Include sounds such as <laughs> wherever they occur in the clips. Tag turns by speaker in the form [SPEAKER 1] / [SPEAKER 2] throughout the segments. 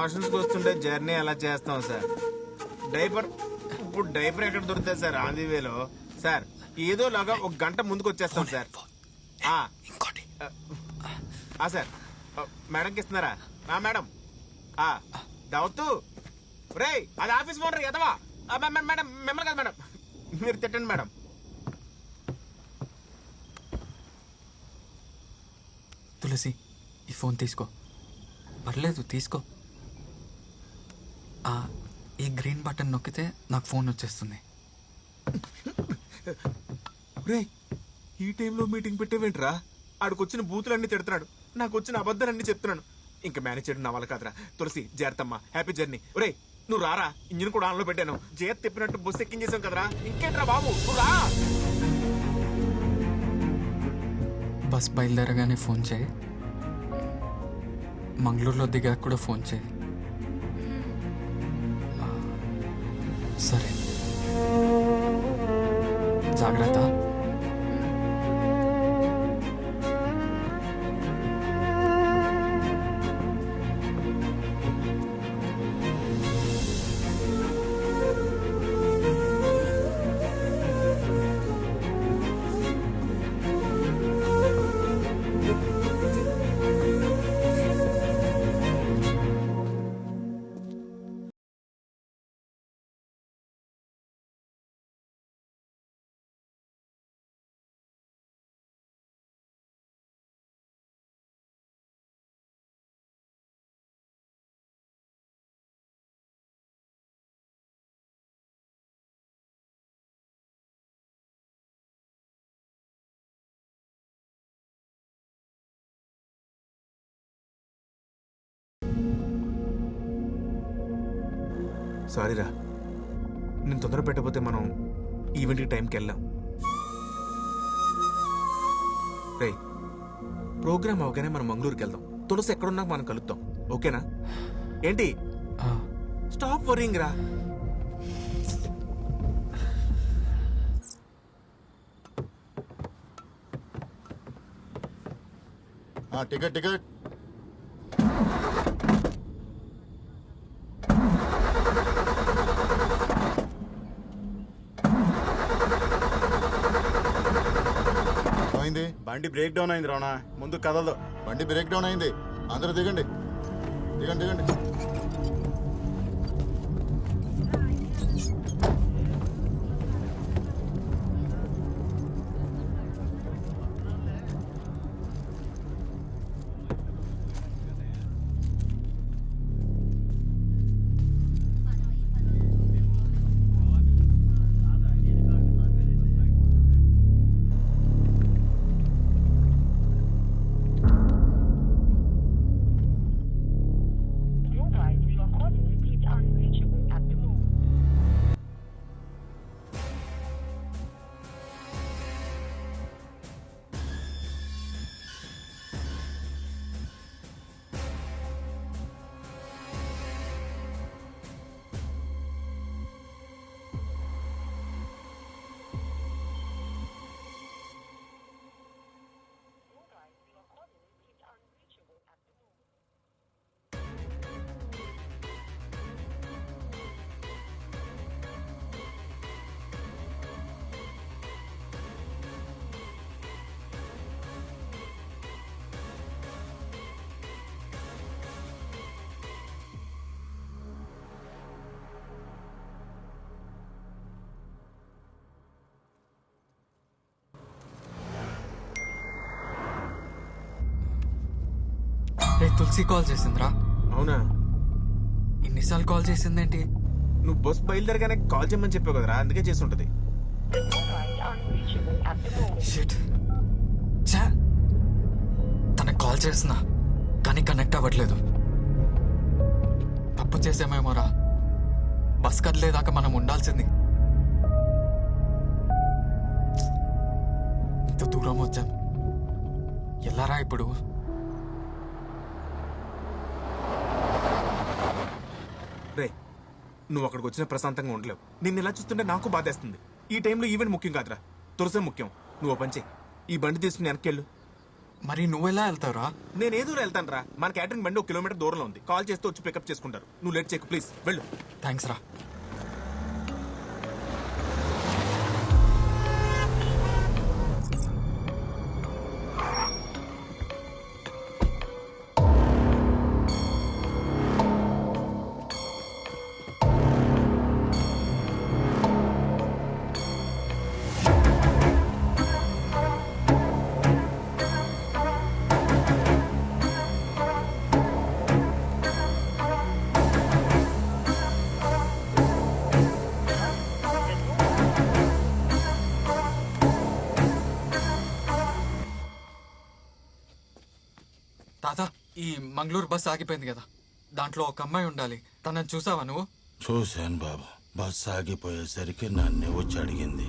[SPEAKER 1] మోషన్స్కి వస్తుంటే జర్నీ ఎలా చేస్తాం సార్ డైపర్ ఇప్పుడు డైపర్ ఎక్కడ దొరుకుతుంది సార్ ఆంధీ వేలో సార్ ఏదో లాగా ఒక గంట ముందుకు వచ్చేస్తాం సార్
[SPEAKER 2] ఇంకోటి.
[SPEAKER 1] సార్ మేడంకి ఇస్తున్నారా? ఆ మేడం ఆ రే అది ఆఫీస్ ఓనర్ ఎదవా? మేడం మిమ్మల్ని కదా మేడం మీరు తిట్టండి మేడం
[SPEAKER 2] తులసి ఈ ఫోన్ తీసుకో. పర్లేదు తీసుకో. ఈ గ్రీన్ బటన్ నొక్కితే నాకు ఫోన్ వచ్చేస్తుంది.
[SPEAKER 1] రే ఈ టైంలో మీటింగ్ పెట్టేవేంట్రా? ఆడికొచ్చిన బూతులన్నీ తిడుతున్నాడు. నాకు వచ్చిన అబద్ధాలన్నీ చెప్తున్నాను ఇంకా మేనేజ్ చేయడం నా వల్ల కాదురా. తులసి జాగ్రత్తమ్మా. హ్యాపీ జర్నీ ఒరే నువ్వు రారా? ఇంజిన్ కూడా ఆన్లో పెట్టాను. జేత్ తిప్పినట్టు బస్సు ఎక్కించేసాం కదరా? ఇంకేంట్రా బాబు? నువ్వు రా!
[SPEAKER 2] బస్ బయలుదేరగానే ఫోన్ చేయి. మంగళూరులో దిగాక కూడా ఫోన్ చేయి. సరే. జాగ్రత్త.
[SPEAKER 1] సారీరా. నేను తొందర పెట్టకపోతే మనం ఈవెంట్కి టైంకి వెళ్ళాం రే ప్రోగ్రామ్ అవగానే మనం మంగళూరుకి వెళ్దాం. తులసి ఎక్కడున్నా మనం కలుద్దాం. ఓకేనా? ఏంటి? స్టాప్ వరింగ్ రా
[SPEAKER 3] టికెట్ టికెట్.
[SPEAKER 4] బండి బ్రేక్ డౌన్ అయింది రావణ. ముందు కదలదు.
[SPEAKER 3] బండి బ్రేక్ డౌన్ అయింది. అందరూ దిగండి. దిగండి దిగండి.
[SPEAKER 2] తులసి కాల్ చేసిందిరా.
[SPEAKER 1] అవునా?
[SPEAKER 2] ఇన్నిసార్లు కాల్ చేసిందేంటి?
[SPEAKER 1] నువ్వు బస్ బయలుదేరగానే కాల్ చేయమని చెప్పావు కదరా అందుకే చేసి ఉంటుంది.
[SPEAKER 2] షిట్ ఛా! తనకు కాల్ చేస్తున్నా కానీ కనెక్ట్ అవ్వట్లేదు. తప్పు చేసామేమోరా. బస్ కదిలేదాకా మనం ఉండాల్సింది. ఇంత దూరం వచ్చాం. ఎలారా ఇప్పుడు
[SPEAKER 1] రే నువ్వు అక్కడికి వచ్చిన ప్రశాంతంగా ఉండలేవు. నిన్ను ఇలా చూస్తుంటే నాకు బాధేస్తుంది. ఈ టైంలో ఈవెంట్ ముఖ్యం కాదురా. తులసే ముఖ్యం. నువ్వు చెయ్యి. ఈ బండి తీసుకుని వెనక్కి వెళ్ళు
[SPEAKER 2] మరి నువ్వెలా వెళ్తావురా?
[SPEAKER 1] నేను ఏ దూరం వెళ్తాను రా మన క్యాటరింగ్ బండి ఒక కిలోమీటర్ దూరంలో ఉంది. కాల్ చేస్తే వచ్చి పికప్ చేసుకుంటారు. నువ్వు లేట్ చేయకు ప్లీజ్ వెళ్ళు.
[SPEAKER 2] థ్యాంక్స్ రా. తాత ఈ మంగళూరు బస్ ఆగిపోయింది కదా. దాంట్లో ఒక అమ్మాయి ఉండాలి. తనని చూసావా నువ్వు?
[SPEAKER 5] చూశాను బాబు. బస్ ఆగిపోయేసరికి నన్నే వచ్చి అడిగింది.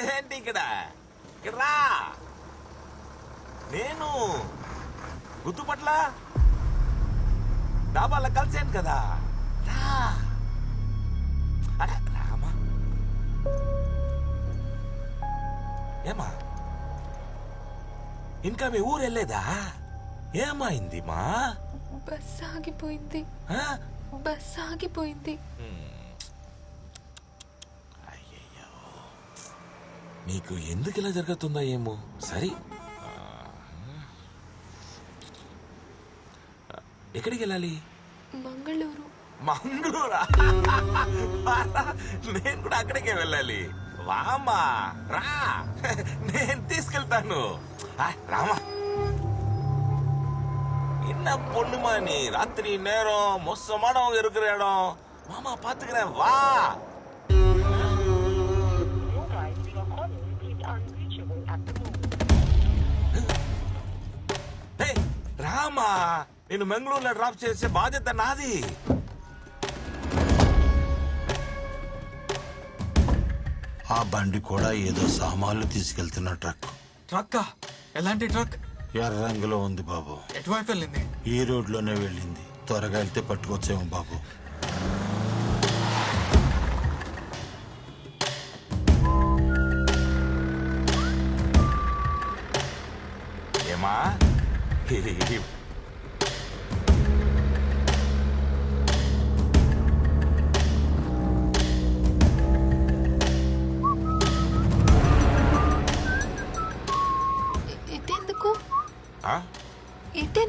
[SPEAKER 6] ఏంటి ఇక్కడ? ఇక్కడ రా. నేను గుర్తుపట్ల డాబాలో కలిసాను కదా. రా. ఏమా? ఇంకా మీ ఊరు వెళ్ళేదా ఏమైంది మా
[SPEAKER 7] బస్ ఆగిపోయింది
[SPEAKER 6] ఆ?
[SPEAKER 7] బస్ ఆగిపోయింది
[SPEAKER 6] అయ్యయ్యో. నీకు ఎందుకు ఇలా జరుగుతుందో ఏమో? సరే. ఆ. ఎక్కడికి వెళ్ళాలి?
[SPEAKER 7] మంగళూరు.
[SPEAKER 6] మంగళూరా? <laughs> నేను కూడా అక్కడికే వెళ్ళాలి. వామా రా <laughs> నేను తీసుకెళ్తాను ఆ, రామా என்ன பொண்ணுமா நீ ராத்திரி நேரம் மோசமான இருக்கிற இடம் மாமா பாத்துக்கிறேன் வா
[SPEAKER 8] No guys, you are calling is unreachable at the moment.
[SPEAKER 6] హే, రామా నేను మంగళూరులో డ్రాప్ చేసే బాధ్యత నాది
[SPEAKER 5] ఆ బండి కూడా ఏదో సామాన్లు తీసుకెళ్తున్న ట్రక్.
[SPEAKER 2] ట్రక్కా? ఎలాంటి ట్రక్?
[SPEAKER 5] ఎర్ర రంగులో ఉంది బాబు.
[SPEAKER 2] ఎటువైపు వెళ్ళింది?
[SPEAKER 5] ఈ రోడ్లోనే వెళ్ళింది. త్వరగా వెళ్తే పట్టుకొచ్చేమో బాబు.
[SPEAKER 6] ఏమా?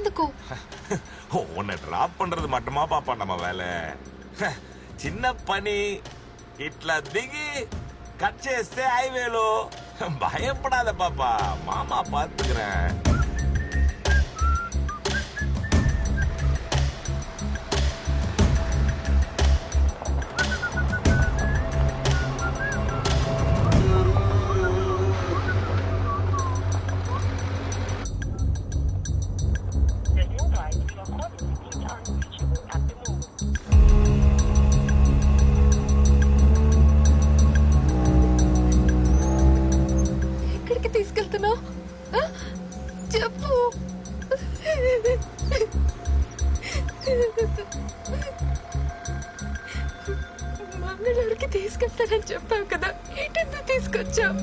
[SPEAKER 7] நடந்துக்கோ <laughs>
[SPEAKER 6] உன்னை டிராப் பண்றது மட்டுமா பாப்பா நம்ம வேலை?
[SPEAKER 8] சின்ன பனி இட்ல திகி கட்சேஸ்தே ஐவேலோ. <laughs> பயப்படாத
[SPEAKER 7] பாப்பா. மாமா பார்த்துக்கிறேன். చెప్పు. మంగళూరుకి తీసుకెళ్తానని చెప్పావు కదా ఇటెందుకు తీసుకొచ్చావు?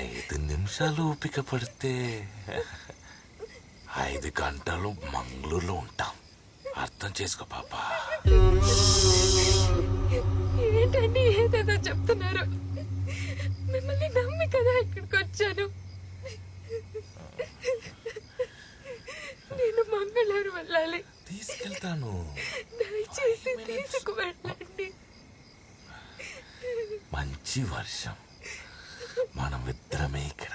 [SPEAKER 6] ఐదు నిమిషాలు ఓపిక పడితే ఐదు గంటలు మంగళూరులో ఉంటాం. అర్థం చేసుకో పాపా.
[SPEAKER 7] ఏంటండి ఏదేదో చెప్తున్నారు? మిమ్మల్ని నమ్మి కదా ఇక్కడికి వచ్చాను. నేను మంగళూరు వెళ్ళాలి.
[SPEAKER 6] తీసుకెళ్తాను.
[SPEAKER 7] దయచేసి తీసుకు వెళ్ళండి.
[SPEAKER 6] మంచి వర్షం. మనం ఇద్దరమే ఇక్కడ.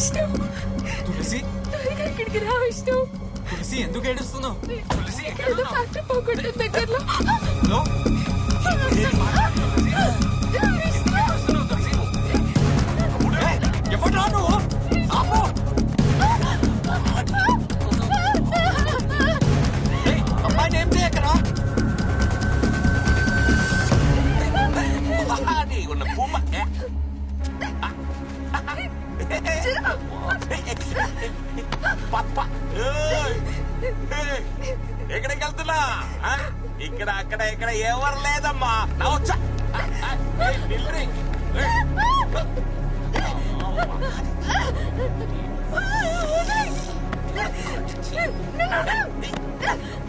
[SPEAKER 7] విష్ణు
[SPEAKER 2] తులసి?
[SPEAKER 7] త్వరగా ఇక్కడికి రా విష్ణు.
[SPEAKER 2] తులసి ఎందుకు ఏడుస్తున్నావు? తులసి ఎక్కడున్నావు?
[SPEAKER 7] ఫ్యాక్టరీ పోకూడదు దగ్గరలో.
[SPEAKER 6] No, no, no!